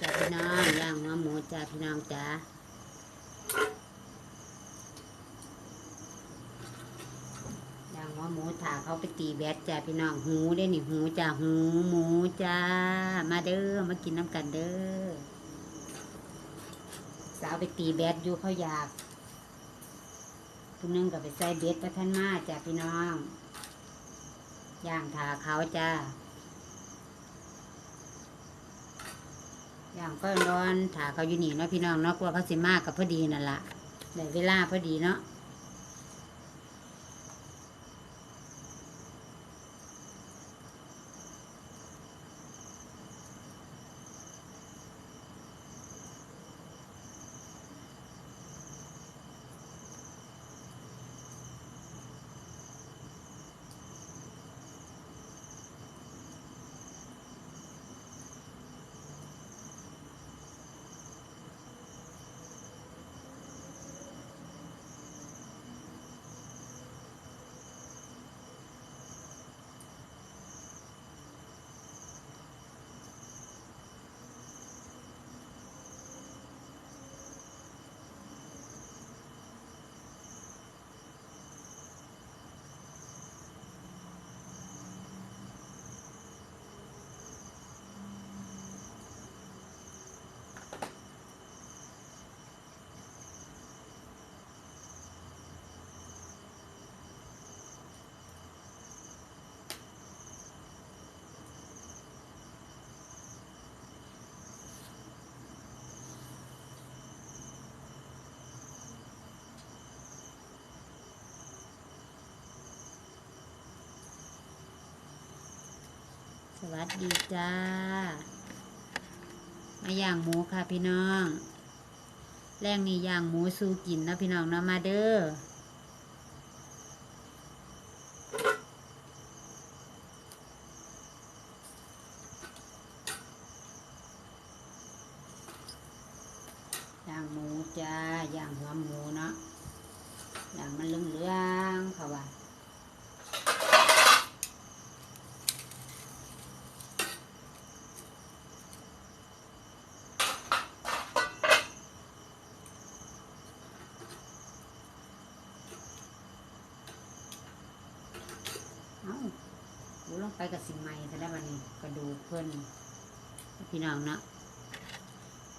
จ้าพี่น้องย่างหัวหมูจ้าพี่น้องจ้าย่างหัวหมูถาเขาไปตีแบดจ้าพี่น้องหูได้นี่หูจ้าหูหมูจ้ามาเด้อมากินน้ำกันเด้อสาวไปตีแบดอยู่เขาอยากผู้นึงก็ไปใส่เบ็ดประทันมาจ้าพี่น้องย่างถาเขาจ้า อย่างก็ร้อนถาเขาอยู่นี่เนาะพี่น้องเนาะกลัวเขาสิมากกับพอดีนั่นละได้เวลาพอดีเนาะ สวัสดีจ้า มาย่างหมูค่ะพี่น้อง แรงนี่ย่างหมูสู้กินนะพี่น้องเนาะมาเด้อย่างหมูจ้าย่างหัวหมูเนาะย่างมันเหลืองๆเขาว่า เอ้าหูลง ไปกับสิ่งใหม่แต่ได้วันนี้กระดูกเพิ่นพี่น้องเนาะ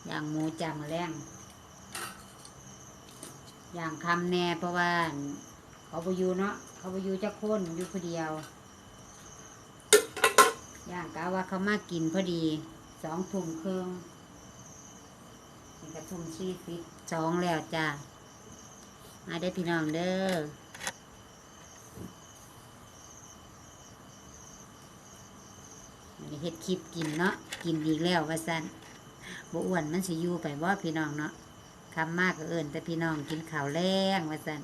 ย่างหมูจามแรงอย่างคำแน่เพราะว่าเขาไปอยู่เนาะเขาไปอยู่จะคนอยู่คนเดียว อย่างกะว่าเขามากินพอดีสองทุ่มครึ่งนี่กระทุ่มชีฟิตสองแล้วจ้ามาได้พี่น้องเด้อ อันนี้ เฮ็ดคลิปกินเนาะกินอีกแล้วว่าซั่นบ่อ้วนมันสิอยู่ไปบ่พี่น้องเนาะคำมากก็เอิ้นแต่พี่น้องกินข้าวแรงว่าซั่น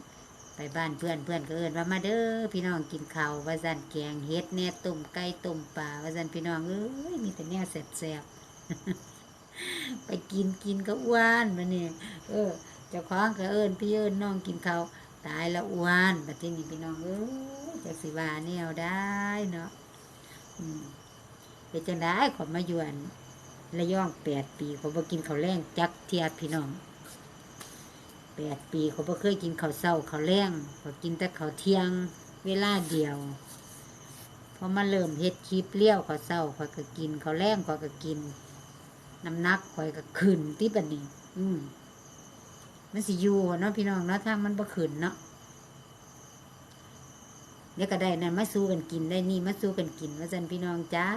ไปบ้านเพื่อนเพื่อนก็เอิ้นว่ามาเด้อพี่น้องกินข้าวว่าซั่นแกงเฮ็ดแหน่ต้มไก่ต้มปลาว่าซั่นพี่น้องเอ้ยมีแต่แนวแซ่บๆไปกินกินก็อ้วนมาเนี่ยเออเจ้าของก็เอิ้นพี่เอิ้นน้องกินข้าวตายแล้วอ้วนบัดทีนี้พี่น้องเอ้ยจักสิว่าแนวได้เนาะอืม เป็นจังได้ขอมาอยู่อันระย่องแปดปีเขาบ่กินข้าวแรงจักเทียพี่น้องแปดปีเขาบ่เคยกินข้าวเช้าข้าวแรงเขากินแต่ข้าวเที่ยงเวลาเดียวพอมาเริ่มเฮ็ดคลิปเลี้ยวข้าวเช้าข่อยก็กินข้าวแรงข่อยก็กินน้ำหนักข่อยก็ขึ้นที่บัดนี้ อืมมันสิอยู่เนาะพี่น้องเนาะถ้ามันบ่ขึ้นเนาะ เดี๋ยวก็ได้นั่นมาสู้กันกินได้นี่มาสู้กันกินว่าจันพี่น้องจ้า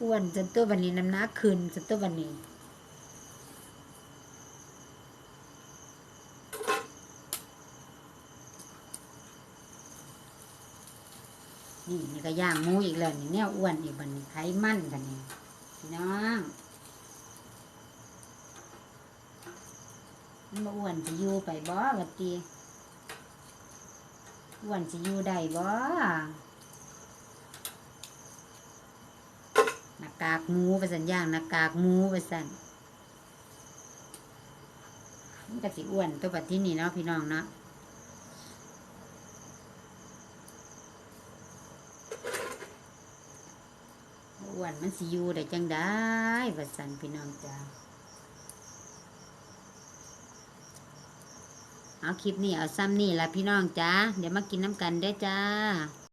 อ้วนจนตัววันนี้น้ำหนักขึ้นจนตัววันนี้นี่นี่ก็ย่างมูอีกแล้วนี่แนวอ้วนอีกบันนี้ไขมันกันนี่พี่น้องมันอ้วนจะอยู่ไปบ่กะตี อ้วนจะอยู่ได้บ่หน้ากากหมูไปสันย่างหน้ากากหมูไปสันมันก็สิอ้วนตัวปัดที่นี่เนาะพี่น้องเนาะอ้วนมันสิอยู่ได้จังได้ว่าสันพี่น้องจ้า เอาคลิปนี้เอาซ้ำนี่ละพี่น้องจ้าเดี๋ยวมากินน้ำกันได้จ้า